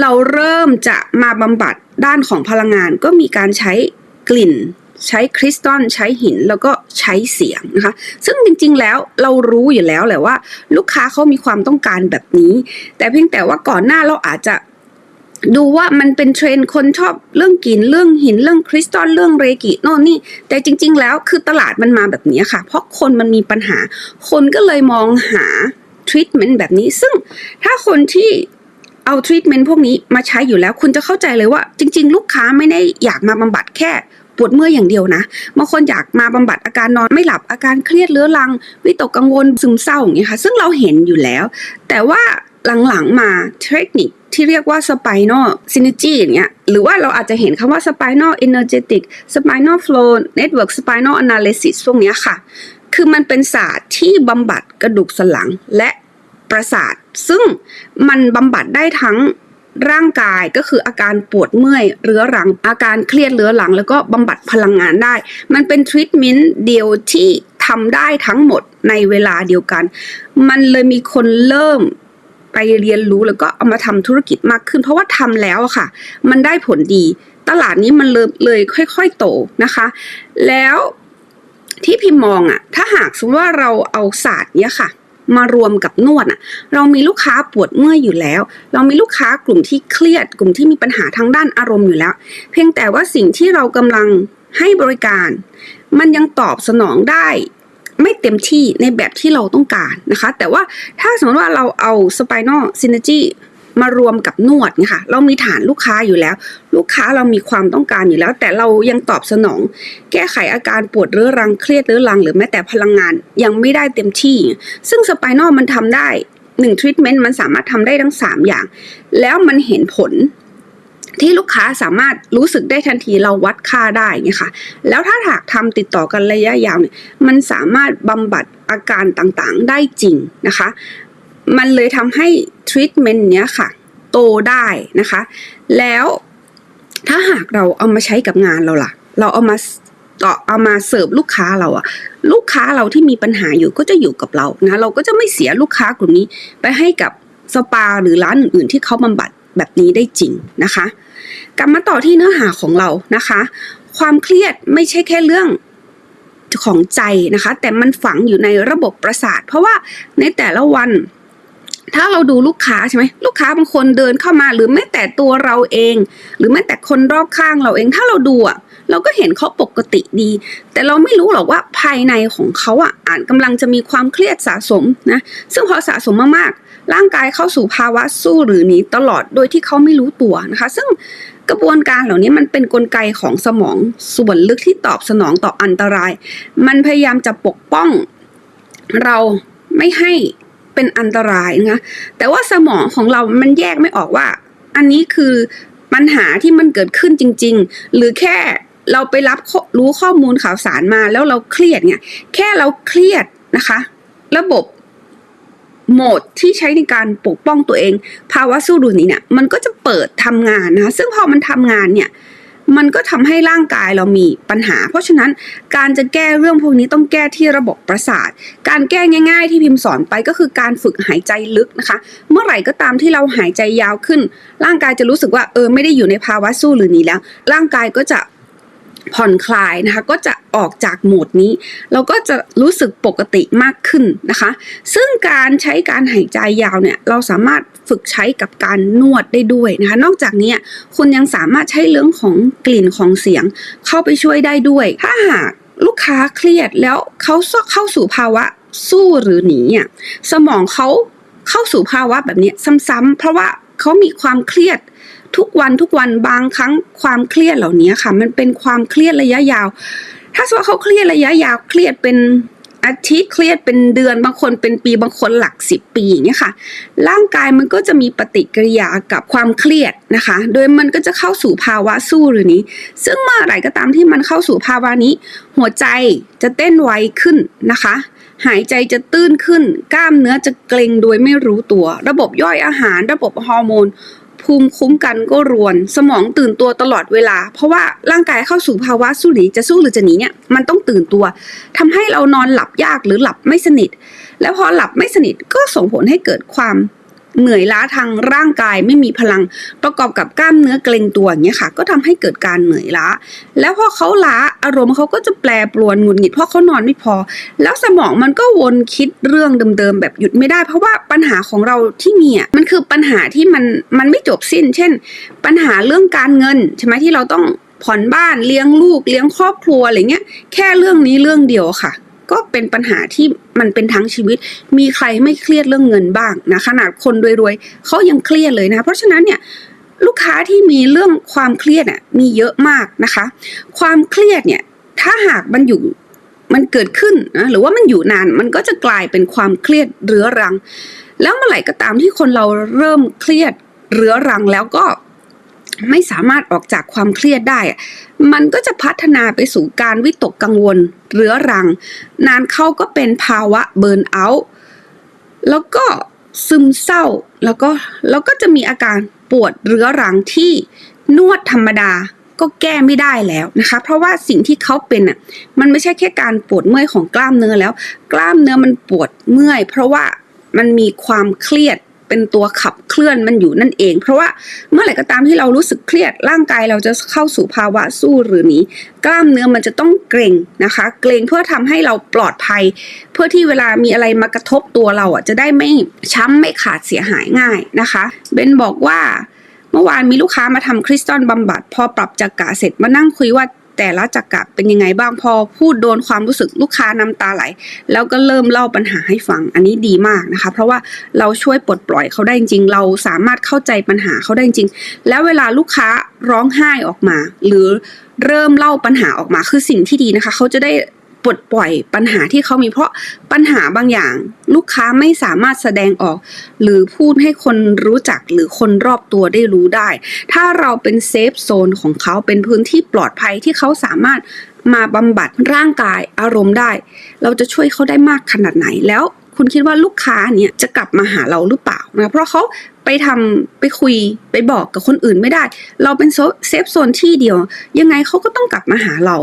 เราเริ่มจะมาบำบัดด้านของพลังงาน ก็มีการใช้กลิ่น ใช้คริสตัลใช้หินแล้วก็ใช้เสียงนะคะ ซึ่งจริงๆแล้วเรารู้อยู่แล้วแหละว่า ลูกค้าเขามีความต้องการแบบนี้ แต่เพียงแต่ว่าก่อนหน้าเราอาจจะดูว่ามันเป็นเทรนคนชอบเรื่องกลิ่นเรื่องหินเรื่องคริสตัลเรื่องเรกิโน่นนี่ แต่จริง ๆ แล้วคือตลาดมันมาแบบนี้ค่ะ เพราะคนมันมีปัญหา คนก็เลยมองหาทรีทเมนต์แบบนี้ ซึ่งถ้าคนที่ เอาทรีทเมนต์พวกนี้มาใช้อยู่แล้ว คุณจะเข้าใจเลยว่า จริง ๆ ลูกค้าไม่ได้อยากมาบำบัดแค่ปวดเมื่อยอย่างเดียวนะบางคนอยากมาบำบัดอาการนอนไม่หลับอาการเครียดเรื้อรัง วิตกกังวลซึมเศร้าอย่างเงี้ยค่ะซึ่งเราเห็นอยู่แล้ว แต่ว่าหลังๆมาเทคนิคที่เรียกว่า spinal synergy อย่างเงี้ยหรือว่าเราอาจจะเห็นคำว่า spinal energetic spinal flow network spinal analysis พวกเนี้ยค่ะ คือมันเป็นศาสตร์ที่บำบัดกระดูกสันหลังและ ประสาท ซึ่งมันบำบัดได้ทั้งร่างกายก็คืออาการปวดเมื่อยเรื้อรัง อาการเครียดเรื้อรัง แล้วก็บำบัดพลังงานได้ มันเป็นทรีทเมนต์เดียวที่ทำได้ทั้งหมดในเวลาเดียวกัน มันเลยมีคนเริ่มไปเรียนรู้แล้วก็เอามาทำธุรกิจมากขึ้น เพราะว่าทำแล้วค่ะ มันได้ผลดี ตลาดนี้มันเลยเลยค่อย ๆ โตนะคะ แล้วที่พิมมองอะถ้าหากสมมติว่าเราเอาศาสตร์เนี้ยค่ะ มารวมกับนวดอะเรามีลูกค้าปวดเมื่อยอยู่แล้ว เรามีลูกค้ากลุ่มที่เครียด กลุ่มที่มีปัญหาทางด้านอารมณ์อยู่แล้ว เพียงแต่ว่าสิ่งที่เรากำลังให้บริการ มันยังตอบสนองได้ไม่เต็มที่ในแบบที่เราต้องการนะคะ แต่ว่าถ้าสมมติว่าเราเอา spinal synergy มารวมกับนวดเนี่ยค่ะ เรามีฐานลูกค้าอยู่แล้ว ลูกค้าเรามีความต้องการอยู่แล้ว แต่เรายังตอบสนอง แก้ไขอาการปวดเรื้อรังเครียดเรื้อรัง หรือแม้แต่พลังงานยังไม่ได้เต็มที่ ซึ่งสไปนอลมันทำได้หนึ่งทรีทเมนต์มันสามารถทำได้ทั้ง 3 อย่าง แล้วมันเห็นผลที่ลูกค้าสามารถรู้สึกได้ทันทีเราวัดค่าได้ไงค่ะแล้วถ้าหากทำติดต่อกันระยะยาวเนี่ยมันสามารถบำบัดอาการต่างๆได้จริงนะคะ มันเลยทำให้ทรีทเมนต์เนี้ยค่ะ โตได้นะคะ แล้วถ้าหากเราเอามาใช้กับงานเราล่ะ เราเอามาต่อเอามาเสิร์ฟลูกค้าเราอะลูกค้าเราที่มีปัญหาอยู่ก็จะอยู่กับเรานะเราก็จะไม่เสียลูกค้ากลุ่มนี้ไปให้กับสปาหรือร้านอื่นๆที่เขาบำบัดแบบนี้ได้จริงนะคะ กลับมาต่อที่เนื้อหาของเรานะคะ ความเครียดไม่ใช่แค่เรื่องของใจนะคะ แต่มันฝังอยู่ในระบบประสาท เพราะว่าในแต่ละวัน ถ้าเราดูลูกค้าใช่ไหมลูกค้าบางคนเดินเข้ามาหรือแม้แต่ตัวเราเอง หรือแม้แต่คนรอบข้างเราเอง ถ้าเราดูอะเราก็เห็นเขาปกติดี แต่เราไม่รู้หรอกว่าภายในของเขาอะอาจกำลังจะมีความเครียดสะสมนะซึ่งพอสะสมมากๆ ร่างกายเข้าสู่ภาวะสู้หรือหนีตลอดโดยที่เขาไม่รู้ตัวนะคะ ซึ่งกระบวนการเหล่านี้มันเป็นนกลไกของสมองส่วนลึกที่ตอบสนองต่ออันตราย มันพยายามจะปกป้องเราไม่ให้ เป็นอันตรายนะคะแต่ว่าสมองของเรามันแยกไม่ออกว่า อันนี้คือปัญหาที่มันเกิดขึ้นจริง ๆ หรือแค่เราไปรับรู้ข้อมูลข่าวสารมาแล้วเราเครียดเนี่ย แค่เราเครียดนะคะ ระบบโหมดที่ใช้ในการปกป้องตัวเอง ภาวะสู้รุนี้เนี่ย มันก็จะเปิดทำงานนะคะซึ่งพอมันทำงานเนี่ย มันก็ทำให้ร่างกายเรามีปัญหา เพราะฉะนั้นการจะแก้เรื่องพวกนี้ต้องแก้ที่ระบบประสาท การแก้ง่าย ๆ ที่พิมพ์สอนไปก็คือการฝึกหายใจลึกนะคะ เมื่อไหร่ก็ตามที่เราหายใจยาวขึ้น ร่างกายจะรู้สึกว่าเออไม่ได้อยู่ในภาวะสู้หรือนี้แล้ว ร่างกายก็จะ ผ่อนคลายนะคะ ก็จะออกจากโหมดนี้เราก็จะรู้สึกปกติมากขึ้นนะคะ ซึ่งการใช้การหายใจยาวเนี่ยเราสามารถฝึกใช้กับการนวดได้ด้วยนะคะ นอกจากนี้คุณยังสามารถใช้เรื่องของกลิ่นของเสียงเข้าไปช่วยได้ด้วย ถ้าหากลูกค้าเครียดแล้วเขาเข้าสู่ภาวะสู้หรือหนีอะสมองเขาเข้าสู่ภาวะแบบนี้ซ้ำๆเพราะว่าเขามีความเครียด ทุกวันทุกวันบางครั้งความเครียดเหล่านี้ค่ะ มันเป็นความเครียดระยะยาว ถ้าสมมติเขาเครียดระยะยาวเครียดเป็นอาทิตย์เครียดเป็นเดือนบางคนเป็นปีบางคนหลักสิบปีอย่างเงี้ยค่ะ ร่างกายมันก็จะมีปฏิกิริยากับความเครียดนะคะ โดยมันก็จะเข้าสู่ภาวะสู้หรือนี้ ซึ่งเมื่อไหร่ก็ตามที่มันเข้าสู่ภาวะนี้ หัวใจจะเต้นไวขึ้นนะคะ หายใจจะตื้นขึ้น กล้ามเนื้อจะเกร็งโดยไม่รู้ตัว ระบบย่อยอาหาร ระบบฮอร์โมน ภูมิคุ้มกันก็รวน สมองตื่นตัวตลอดเวลา เพราะว่าร่างกายเข้าสู่ภาวะสู้หนีจะสู้หรือจะหนีเนี่ยมันต้องตื่นตัวทำให้เรานอนหลับยากหรือหลับไม่สนิท แล้วพอหลับไม่สนิทก็ส่งผลให้เกิดความ เหนื่อยล้าทางร่างกายไม่มีพลังประกอบกับกล้ามเนื้อเกร็งตัวอย่างเงี้ยค่ะ ก็ทำให้เกิดการเหนื่อยล้า แล้วพอเขาล้าอารมณ์เขาก็จะแปรปรวนหงุดหงิดเพราะเขานอนไม่พอ แล้วสมองมันก็วนคิดเรื่องเดิมๆแบบหยุดไม่ได้ เพราะว่าปัญหาของเราที่มีอะมันคือปัญหาที่มันมันไม่จบสิ้น เช่น ปัญหาเรื่องการเงินใช่ไหมที่เราต้องผ่อนบ้านเลี้ยงลูกเลี้ยงครอบครัวอะไรเงี้ยแค่เรื่องนี้เรื่องเดียวค่ะ ก็เป็นปัญหาที่มันเป็นทั้งชีวิต มีใครไม่เครียดเรื่องเงินบ้างนะขนาดคนรวยๆเขายังเครียดเลยนะ เพราะฉะนั้นเนี่ยลูกค้าที่มีเรื่องความเครียดอะมีเยอะมากนะคะ ความเครียดเนี่ยถ้าหากมันอยู่มันเกิดขึ้นนะหรือว่ามันอยู่นานมันก็จะกลายเป็นความเครียดเรื้อรัง แล้วเมื่อไหร่ก็ตามที่คนเราเริ่มเครียดเรื้อรังแล้วก็ ไม่สามารถออกจากความเครียดได้ มันก็จะพัฒนาไปสู่การวิตกกังวล เรื้อรัง นานเข้าก็เป็นภาวะเบิร์นเอาท์แล้วก็ซึมเศร้าแล้วก็แล้วก็จะมีอาการปวดเรื้อรังที่นวดธรรมดาก็แก้ไม่ได้แล้วนะคะ เพราะว่าสิ่งที่เขาเป็นอะมันไม่ใช่แค่การปวดเมื่อยของกล้ามเนื้อแล้ว กล้ามเนื้อมันปวดเมื่อย เพราะว่ามันมีความเครียด เป็นตัวขับเคลื่อนมันอยู่นั่นเอง เพราะว่าเมื่อไหร่ก็ตามที่เรารู้สึกเครียดร่างกายเราจะเข้าสู่ภาวะสู้หรือหนีกล้ามเนื้อมันจะต้องเกรงนะคะ เกรงเพื่อทำให้เราปลอดภัย เพื่อที่เวลามีอะไรมากระทบตัวเราอะจะได้ไม่ช้ำไม่ขาดเสียหายง่ายนะคะเบนบอกว่าเมื่อวานมีลูกค้ามาทำคริสตัลบำบัด พอปรับจักระเสร็จมานั่งคุยว่า แต่ละจักระเป็นยังไงบ้างพอพูดโดนความรู้สึกลูกค้าน้ำตาไหล แล้วก็เริ่มเล่าปัญหาให้ฟังอันนี้ดีมากนะคะ เพราะว่าเราช่วยปลดปล่อยเขาได้จริง เราสามารถเข้าใจปัญหาเขาได้จริง แล้วเวลาลูกค้าร้องไห้ออกมา หรือเริ่มเล่าปัญหาออกมาคือสิ่งที่ดีนะคะ เขาจะได้ ปลดปล่อยปัญหาที่เขามีเพราะปัญหาบางอย่าง ลูกค้าไม่สามารถแสดงออก หรือพูดให้คนรู้จักหรือคนรอบตัวได้รู้ได้ ถ้าเราเป็นเซฟโซนของเขาเป็นพื้นที่ปลอดภัยที่เขาสามารถมาบำบัดร่างกายอารมณ์ได้ เราจะช่วยเขาได้มากขนาดไหนแล้วคุณคิดว่าลูกค้าเนี่ยจะกลับมาหาเราหรือเปล่านะเพราะเขาไปทำไปคุยไปบอกกับคนอื่นไม่ได้ เราเป็นเซฟโซนที่เดียว ยังไงเขาก็ต้องกลับมาหาเรา